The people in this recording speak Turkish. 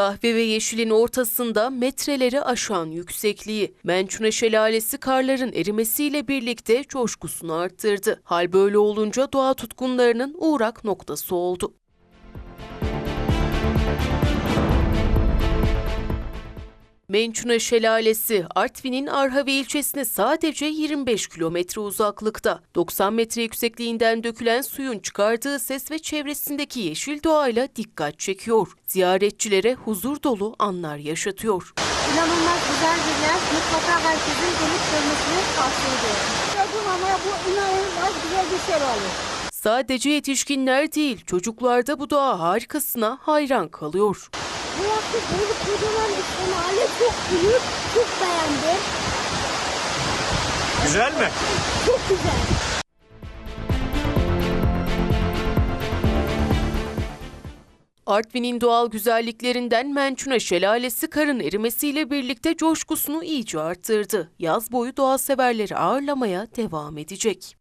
Kahve ve yeşilin ortasında metreleri aşan yüksekliği. Mençune Şelalesi karların erimesiyle birlikte coşkusunu arttırdı. Hal böyle olunca doğa tutkunlarının uğrak noktası oldu. Mençune Şelalesi, Artvin'in Arhavi ilçesine sadece 25 kilometre uzaklıkta. 90 metre yüksekliğinden dökülen suyun çıkardığı ses ve çevresindeki yeşil doğayla dikkat çekiyor. Ziyaretçilere huzur dolu anlar yaşatıyor. İnanılmaz güzel bir yer. Mutlaka herkesin gelip görmesini tavsiye ediyorum. Ama bu inanılmaz güzel bir oldu. Sadece yetişkinler değil, çocuklar da bu doğa harikasına hayran kalıyor. Burası böyle kocaman bir şelale çok büyük, çok beğendim. Güzel mi? Çok güzel. Artvin'in doğal güzelliklerinden Mençune Şelalesi karın erimesiyle birlikte coşkusunu iyice arttırdı. Yaz boyu doğa severleri ağırlamaya devam edecek.